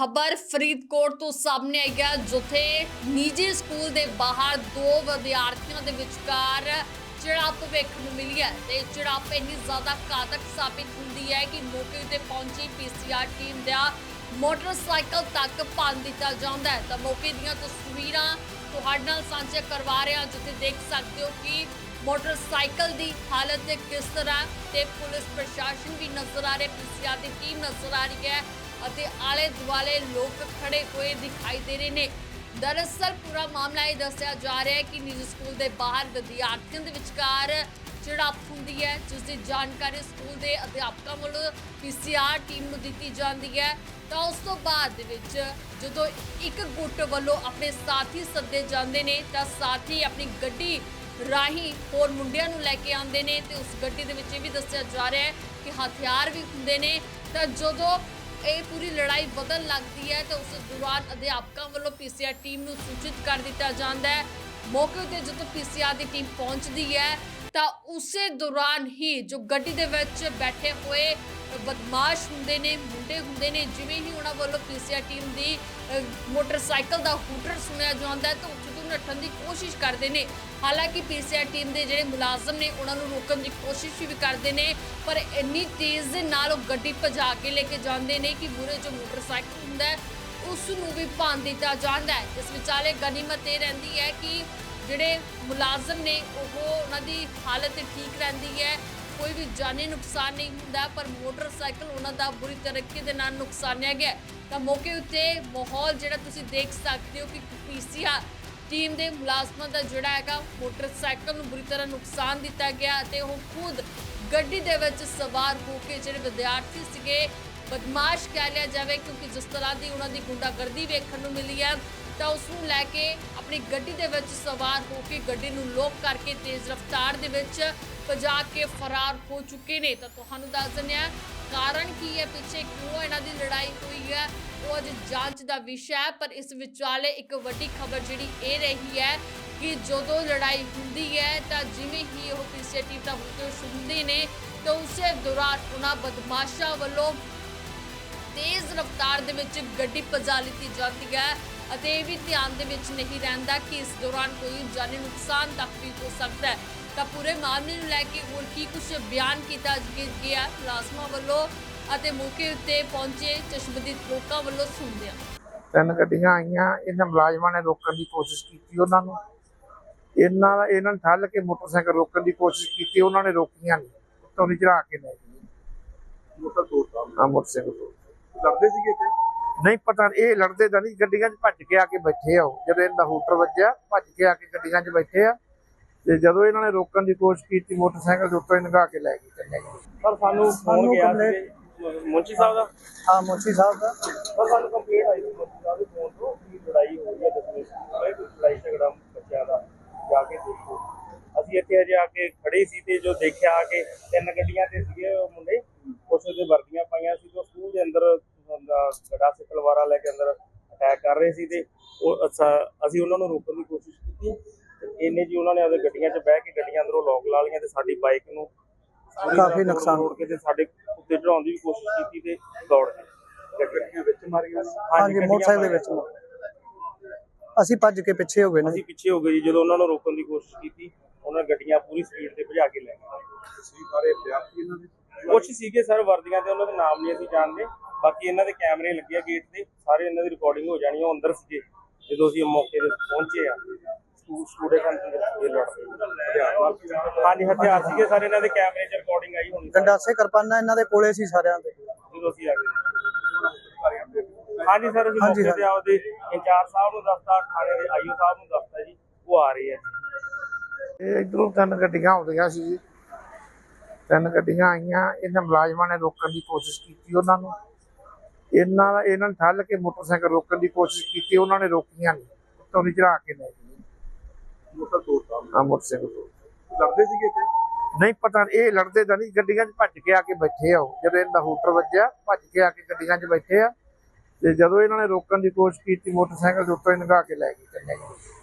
ਖਬਰ ਫਰੀਦਕੋਟ ਤੋਂ ਸਾਹਮਣੇ ਆਈ ਹੈ, ਜਿੱਥੇ ਨਿੱਜੀ ਸਕੂਲ ਦੇ ਬਾਹਰ ਦੋ ਵਿਦਿਆਰਥੀਆਂ ਦੇ ਵਿਚਕਾਰ ਝੜਪ ਵੇਖਣ ਨੂੰ ਮਿਲੀ ਹੈ ਤੇ ਝੜਪ ਇੰਨੀ ਜ਼ਿਆਦਾ ਘਾਤਕ ਸਾਬਿਤ ਹੁੰਦੀ ਹੈ ਕਿ ਮੌਕੇ ਤੇ ਪਹੁੰਚੀ ਪੀਸੀਆਰ ਟੀਮ ਦਾ ਮੋਟਰਸਾਈਕਲ ਤੱਕ ਭੰਨ ਦਿੱਤਾ ਜਾਂਦਾ ਹੈ। ਤਾਂ ਮੌਕੇ ਦੀਆਂ ਤਸਵੀਰਾਂ ਤੁਹਾਡੇ ਨਾਲ ਸਾਂਝਾ ਕਰਵਾ ਰਿਹਾ ਜਿੱਥੇ ਦੇਖ ਸਕਦੇ ਹੋ ਕਿ ਮੋਟਰਸਾਈਕਲ ਦੀ ਹਾਲਤ ਕਿਸ ਤਰ੍ਹਾਂ ਤੇ ਪੁਲਿਸ ਪ੍ਰਸ਼ਾਸਨ ਵੀ ਨਜ਼ਰ ਆ ਰਿਹਾ, ਪੀਸੀਆਰ ਦੀ ਟੀਮ ਨਜ਼ਰ ਆ ਰਹੀ ਹੈ। ਅਤੇ ਆਲੇ ਦੁਆਲੇ ਲੋਕ ਖੜੇ ਹੋਏ ਦਿਖਾਈ ਦੇ ਰਹੇ ਨੇ। ਦਰਅਸਲ ਪੂਰਾ ਮਾਮਲਾ ਇਹ ਦੱਸਿਆ ਜਾ ਰਿਹਾ ਹੈ ਕਿ ਨਿੱਜੀ ਸਕੂਲ ਦੇ ਬਾਹਰ ਵਿਦਿਆਰਥੀਆਂ ਦੇ ਵਿਚਕਾਰ ਝੜਪ ਹੁੰਦੀ ਹੈ, ਜਿਸ ਦੀ ਜਾਣਕਾਰੀ ਸਕੂਲ ਦੇ ਅਧਿਆਪਕਾਂ ਵੱਲੋਂ ਪੀਸੀਆਰ ਟੀਮ ਨੂੰ ਦਿੱਤੀ ਜਾਂਦੀ ਹੈ। ਤਾਂ ਉਸ ਤੋਂ ਬਾਅਦ ਦੇ ਵਿੱਚ ਜਦੋਂ ਇੱਕ ਗੁੱਟ ਵੱਲੋਂ ਆਪਣੇ ਸਾਥੀ ਸੱਦੇ ਜਾਂਦੇ ਨੇ, ਤਾਂ ਸਾਥੀ ਆਪਣੀ ਗੱਡੀ ਰਾਹੀਂ ਹੋਰ ਮੁੰਡਿਆਂ ਨੂੰ ਲੈ ਕੇ ਆਉਂਦੇ ਨੇ ਤੇ ਉਸ ਗੱਡੀ ਦੇ ਵਿੱਚ ਇਹ ਵੀ ਦੱਸਿਆ ਜਾ ਰਿਹਾ ਹੈ ਕਿ ਹਥਿਆਰ ਵੀ ਹੁੰਦੇ ਨੇ। ਤਾਂ ਜਦੋਂ ਇਹ ਪੂਰੀ ਲੜਾਈ ਵਧਣ ਲੱਗਦੀ ਹੈ ਤਾਂ ਉਸ ਦੌਰਾਨ ਅਧਿਆਪਕਾਂ ਵੱਲੋਂ ਪੀਸੀਆਰ ਟੀਮ ਨੂੰ ਸੂਚਿਤ ਕਰ ਦਿੱਤਾ ਜਾਂਦਾ ਹੈ। ਮੌਕੇ ਤੇ ਜਦੋਂ ਪੀਸੀਆਰ ਦੀ ਟੀਮ ਪਹੁੰਚਦੀ ਹੈ ਤਾਂ ਉਸੇ ਦੌਰਾਨ ਹੀ ਜੋ ਗੱਡੀ ਦੇ ਵਿੱਚ ਬੈਠੇ ਹੋਏ ਬਦਮਾਸ਼ ਹੁੰਦੇ ਨੇ, ਮੁੰਡੇ ਹੁੰਦੇ ਨੇ, ਜਿਵੇਂ ਹੀ ਉਹਨਾਂ ਵੱਲੋਂ ਪੀਸੀਆਰ ਟੀਮ ਦੀ ਮੋਟਰਸਾਈਕਲ ਦਾ ਹੂਟਰ ਸੁਣਿਆ ਜਾਂਦਾ ਹੈ, ਤਾਂ ਉੱਥੇ ਤੋਂ ਨੱਠਣ ਦੀ ਕੋਸ਼ਿਸ਼ ਕਰਦੇ ਨੇ। ਹਾਲਾਂਕਿ ਪੀਸੀਆਰ ਟੀਮ ਦੇ ਜਿਹੜੇ ਮੁਲਾਜ਼ਮ ਨੇ, ਉਹਨਾਂ ਨੂੰ ਰੋਕਣ ਦੀ ਕੋਸ਼ਿਸ਼ ਵੀ ਕਰਦੇ ਨੇ, ਪਰ ਇੰਨੀ ਤੇਜ਼ ਦੇ ਨਾਲ ਉਹ ਗੱਡੀ ਭਜਾ ਕੇ ਲੈ ਕੇ ਜਾਂਦੇ ਨੇ ਕਿ ਮੂਹਰੇ ਜੋ ਮੋਟਰਸਾਈਕਲ ਹੁੰਦਾ ਉਸ ਨੂੰ ਵੀ ਭੰਨ ਦਿੱਤਾ ਜਾਂਦਾ ਹੈ। ਇਸ ਵਿਚਾਲੇ ਗਨੀਮਤ ਇਹ ਰਹਿੰਦੀ ਹੈ ਕਿ ਜਿਹੜੇ ਮੁਲਾਜ਼ਮ ਨੇ, ਉਹ ਉਹਨਾਂ ਦੀ ਹਾਲਤ ਠੀਕ ਰਹਿੰਦੀ ਹੈ ਕੋਈ ਵੀ ਜਾਨੀ ਨੁਕਸਾਨ ਨਹੀਂ ਹੁੰਦਾ, ਪਰ ਮੋਟਰਸਾਈਕਲ ਉਹਨਾਂ ਦਾ ਬੁਰੀ ਤਰੀਕੇ ਦੇ ਨਾਲ ਨੁਕਸਾਨਿਆ ਗਿਆ। ਤਾਂ ਮੌਕੇ ਉੱਤੇ ਮਾਹੌਲ ਜਿਹੜਾ ਤੁਸੀਂ ਦੇਖ ਸਕਦੇ ਹੋ ਕਿ ਪੀਸੀਆਰ ਟੀਮ ਦੇ ਮੁਲਾਜ਼ਮਾਂ ਦਾ ਜਿਹੜਾ ਹੈਗਾ, ਮੋਟਰਸਾਈਕਲ ਨੂੰ ਬੁਰੀ ਤਰ੍ਹਾਂ ਨੁਕਸਾਨ ਦਿੱਤਾ ਗਿਆ ਅਤੇ ਉਹ ਖੁਦ ਗੱਡੀ ਦੇ ਵਿੱਚ ਸਵਾਰ ਹੋ ਕੇ ਜਿਹੜੇ ਵਿਦਿਆਰਥੀ ਸੀਗੇ, ਬਦਮਾਸ਼ ਕਹਿ ਲਿਆ ਜਾਵੇ ਕਿਉਂਕਿ ਜਿਸ ਤਰ੍ਹਾਂ ਦੀ ਉਹਨਾਂ ਦੀ ਗੁੰਡਾਗਰਦੀ ਵੇਖਣ ਨੂੰ ਮਿਲੀ ਹੈ। ਤਾਂ ਉਸ ਨੂੰ ਲੈ ਕੇ ਆਪਣੀ ਗੱਡੀ ਦੇ ਵਿੱਚ ਸਵਾਰ ਹੋ ਕੇ ਗੱਡੀ ਨੂੰ ਲੋਕ ਕਰਕੇ ਤੇਜ਼ ਰਫ਼ਤਾਰ ਦੇ ਵਿੱਚ ਭਜਾ ਕੇ ਫਰਾਰ ਹੋ ਚੁੱਕੇ ਨੇ। ਤਾਂ ਤੁਹਾਨੂੰ ਦੱਸ ਦਿੰਦੇ ਹਾਂ, ਕਾਰਨ ਕੀ ਹੈ? ਪਿੱਛੇ ਕਿਉਂ ਇਹਨਾਂ ਦੀ ਲੜਾਈ ਹੋਈ ਹੈ? ਉਹ ਅੱਜ ਜਾਂਚ ਦਾ ਵਿਸ਼ਾ ਹੈ, ਪਰ ਇਸ ਵਿਚਾਲੇ ਇੱਕ ਵੱਡੀ ਖਬਰ ਜਿਹੜੀ ਇਹ ਰਹੀ ਹੈ ਕਿ ਜਦੋਂ ਲੜਾਈ ਹੁੰਦੀ ਹੈ, ਤਾਂ ਜਿਵੇਂ ਹੀ ਉਹ ਪੀਸੀਟੀ ਦਾ ਹੁਕਮ ਸੁਣਦੇ ਨੇ, ਤਾਂ ਉਸੇ ਦੌਰਾਨ ਉਹਨਾਂ ਬਦਮਾਸ਼ਾਂ ਵੱਲੋਂ ਤੇਜ਼ ਰਫ਼ਤਾਰ ਦੇ ਵਿੱਚ ਗੱਡੀ ਭਜਾ ਲਿੱਤੀ ਜਾਂਦੀ ਹੈ ਅਤੇ ਇਹ ਵੀ ਧਿਆਨ ਦੇ ਵਿੱਚ ਨਹੀਂ ਰਹਿੰਦਾ ਕਿ ਇਸ ਦੌਰਾਨ ਕੋਈ ਜਾਨੀ ਨੁਕਸਾਨ ਤੱਕ ਵੀ ਹੋ ਸਕਦਾ ਹੈ। ਤਾਂ ਪੂਰੇ ਮਾਮਲੇ ਨੂੰ ਲੈ ਕੇ ਹੋਰ ਕੀ ਕੁਝ ਬਿਆਨ ਕੀਤਾ ਗਿਆ ਮੁਲਾਜ਼ਮਾਂ ਵੱਲੋਂ ਅਤੇ ਮੌਕੇ ਉੱਤੇ ਪਹੁੰਚੇ ਚਸ਼ਮਦੀਦ ਲੋਕਾਂ ਵੱਲੋਂ ਸੁਣਦੇ ਹਾਂ ਤਿੰਨ ਗੱਡੀਆਂ ਆਈਆਂ ਇਹਨਾਂ ਮੁਲਾਜ਼ਮਾਂ ਨੇ ਰੋਕਣ ਦੀ ਕੋਸ਼ਿਸ਼ ਕੀਤੀ ਉਹਨਾਂ ਨੂੰ। ਇਹਨਾਂ ਦਾ ਇਹਨਾਂ ਨੇ ਠੱਲ ਕੇ ਮੋਟਰਸਾਈਕਲ ਰੋਕਣ ਦੀ ਕੋਸ਼ਿਸ਼ ਕੀਤੀ ਉਹਨਾਂ ਨੇ ਰੋਕੀਆਂ ਨਹੀਂ ਉੱਤੋਂ ਦੀ ਚੜਾ ਕੇ ਲੈ ਗਏ। ਮੋਟਰ ਤੋੜਦਾ ਆ ਮੋਟਰਸਾਈਕਲ ਤੋਂ। ਲੜਦੇ ਸੀਗੇ ਤੇ ਨਹੀਂ ਪਤਾ ਇਹ ਲੜਦੇ ਤਾਂ ਨਹੀਂ ਗੱਡੀਆਂ 'ਚ ਭੱਜ ਕੇ ਆ ਕੇ ਬੈਠੇ ਆ ਉਹ। ਜਦੋਂ ਇਹਨਾਂ ਦਾ ਹੂਟਰ ਵੱਜਿਆ ਭੱਜ ਕੇ ਆ ਕੇ ਗੱਡੀਆਂ 'ਚ ਬੈਠੇ ਆ। ਤੇ ਜਦੋਂ ਇਹਨਾਂ ਨੇ ਰੋਕਣ ਦੀ ਕੋਸ਼ਿਸ਼ ਕੀਤੀ ਮੋਟਰਸਾਈਕਲ ਦੇ ਉੱਤੋਂ ਹੀ ਲੰਘਾ ਕੇ ਲੈ ਗਏ ਚੱਲੇ ਗਏ ਸਰ ਸਾਨੂੰ ਫੋਨ ਗਿਆ ਸੀ ਮੁੰਚੀ ਸਾਹਿਬ ਦਾ? ਹਾਂ ਮੁੰਸ਼ੀ ਸਾਹਿਬ ਦਾ। ਸਰ ਸਾਨੂੰ ਕੰਪਲੇਂਟ ਆਈ ਸੀ ਮੁੰਚੀ ਸਾਹਿਬ ਦੇ ਫੋਨ ਤੋਂ ਕਿ ਲੜਾਈ ਹੋਈ ਹੈ ਦਸਵੇਂ ਕੋਈ ਲੜਾਈ ਝਗੜਾ ਬੱਚਿਆਂ ਦਾ ਜਾ ਕੇ ਦੇਖੋ। ਅਸੀਂ ਇੱਥੇ ਅਜੇ ਆ ਕੇ ਖੜੇ ਸੀ ਤੇ ਜੋ ਦੇਖਿਆ ਆ ਕੇ ਤਿੰਨ ਗੱਡੀਆਂ ਤੇ ਸੀਗੇ ਉਹ ਮੁੰਡੇ ਕੁਛ ਉਹਦੇ ਵਰਦੀਆਂ ਪਾਈਆਂ ਸੀ ਜੋ ਸਕੂਲ ਦੇ ਅੰਦਰ ਗੜਾ ਸੇ ਤਲਵਾਰਾਂ ਲੈ ਕੇ ਅੰਦਰ ਅਟੈਕ ਕਰ ਰਹੇ ਸੀ ਤੇ ਉਹ ਅਸਾਂ- ਉਹਨਾਂ ਨੂੰ ਰੋਕਣ ਦੀ ਕੋਸ਼ਿਸ਼ ਕੀਤੀ ਤੇ ਇੰਨੇ ਜੀ ਉਹਨਾਂ ਨੇ ਆਪਦੇ ਗੱਡੀਆਂ 'ਚ ਬਹਿ ਕੇ ਗੱਡੀਆਂ ਅੰਦਰੋਂ ਲੋਕ ਲਾ ਲਈਆਂ ਤੇ ਸਾਡੀ ਬਾਈਕ ਨੂੰ ਕਾਫੀ ਨੁਕਸਾਨ। ਤੋੜ ਕੇ ਤੇ ਸਾਡੇ ਉੱਤੇ ਚੜਾਉਣ ਦੀ ਵੀ ਕੋਸ਼ਿਸ਼ ਕੀਤੀ ਤੇ ਦੌੜ ਗਏ। ਗੱਡੀਆਂ ਵਿੱਚ ਮਾਰੀਆਂ ਹਾਂਜੀ ਮੋਟਰਸਾਈਕਲ ਦੇ ਵਿੱਚ ਅਸੀਂ ਭੱਜ ਕੇ ਪਿੱਛੇ ਹੋ ਗਏ ਨੇ ਅਸੀਂ ਪਿੱਛੇ ਹੋ ਗਏ ਜੀ ਜਦੋਂ ਉਹਨਾਂ ਨੂੰ ਰੋਕਣ ਦੀ ਕੋਸ਼ਿਸ਼ ਕੀਤੀ ਉਹਨਾਂ ਨੇ ਗੱਡੀਆਂ ਪੂਰੀ ਸਪੀਡ ਤੇ ਭਜਾ ਕੇ ਲੈ ਗਏ। ਸੀ ਸਾਰੇ ਵਿਦਿਆਰਥੀ ਇਹਨਾਂ ਦੇ? ਕੁਛ ਸੀਗੇ ਸਰ ਵਰਦੀਆਂ ਤੇ ਉਹਨਾਂ ਦੇ ਨਾਮ ਨਹੀਂ ਅਸੀਂ ਜਾਣਦੇ। ਬਾਕੀ ਇਹਨਾਂ ਦੇ ਕੈਮਰੇ ਲੱਗੇ ਆ ਗੇਟ ਤੇ ਸਾਰੇ ਇਹਨਾਂ ਦੀ ਰਿਕਾਰਡਿੰਗ ਹੋ ਜਾਣੀ ਆ ਉਹ ਅੰਦਰ ਸੀਗੇ ਜਦੋਂ ਅਸੀਂ ਮੌਕੇ ਤੇ ਪਹੁੰਚੇ ਆ। ਸਟੂਡੈਂਟ ਇਹ ਲੜਦੇ ਹਾਂਜੀ ਹਥਿਆਰ ਸੀਗੇ ਸਾਰੇ ਇਹਨਾਂ ਦੇ ਕੈਮਰੇ 'ਚ ਰਿਕਾਰਡਿੰਗ ਆਈ ਹੋਣੀ। ਗੰਡਾਸੇ ਕਿਰਪਾਨਾਂ ਇਹਨਾਂ ਦੇ ਕੋਲੇ ਸੀ ਸਾਰਿਆਂ ਦੇ। ਜਦੋਂ ਅਸੀਂ ਆ ਗਏ। ਹਾਂਜੀ ਸਰ ਅਸੀਂ ਮੌਕੇ ਤੇ ਆਪਦੇ ਇੰਚਾਰਜ ਸਾਹਿਬ ਨੂੰ ਦੱਸਤਾ ਥਾਣੇ ਦੇ ਆਈਓ ਸਾਹਿਬ ਨੂੰ ਦੱਸਤਾ ਜੀ ਉਹ ਆ ਰਹੇ ਆ ਇਹ ਇਧਰੋਂ ਤਿੰਨ ਗੱਡੀਆਂ ਆਉਂਦੀਆਂ ਸੀ ਜੀ। ਤਿੰਨ ਗੱਡੀਆਂ ਆਈਆਂ ਇਹਨਾਂ ਮੁਲਾਜ਼ਮਾਂ ਨੇ ਰੋਕਣ ਦੀ ਕੋਸ਼ਿਸ਼ ਕੀਤੀ ਉਹਨਾਂ ਨੂੰ। ਇਹਨਾਂ ਦਾ ਇਹਨਾਂ ਨੇ ਠੱਲ ਕੇ ਮੋਟਰਸਾਈਕਲ ਰੋਕਣ ਦੀ ਕੋਸ਼ਿਸ਼ ਕੀਤੀ ਉਹਨਾਂ ਨੇ ਰੋਕੀਆਂ ਨਹੀਂ। ਉੱਤੋਂ ਦੀ ਚੜਾ ਕੇ ਲੈ ਗਏ। ਮੋਟਰ ਤੋੜਦਾ ਆ ਮੋਟਰਸਾਈਕਲ ਤੋਂ। ਲੜਦੇ ਸੀਗੇ ਤੇ ਨਹੀਂ ਪਤਾ ਇਹ ਲੜਦੇ ਤਾਂ ਨਹੀਂ ਗੱਡੀਆਂ 'ਚ ਭੱਜ ਕੇ ਆ ਕੇ ਬੈਠੇ ਆ ਉਹ। ਜਦੋਂ ਇਹਨਾਂ ਦਾ ਹੂਟਰ ਵੱਜਿਆ ਭੱਜ ਕੇ ਆ ਕੇ ਗੱਡੀਆਂ 'ਚ ਬੈਠੇ ਆ। ਤੇ ਜਦੋਂ ਇਹਨਾਂ ਨੇ ਰੋਕਣ ਦੀ ਕੋਸ਼ਿਸ਼ ਕੀਤੀ ਮੋਟਰਸਾਈਕਲ ਦੇ ਉੱਤੋਂ ਹੀ ਲੰਘਾ ਕੇ ਲੈ ਗਏ ਚੱਲੇ ਗਏ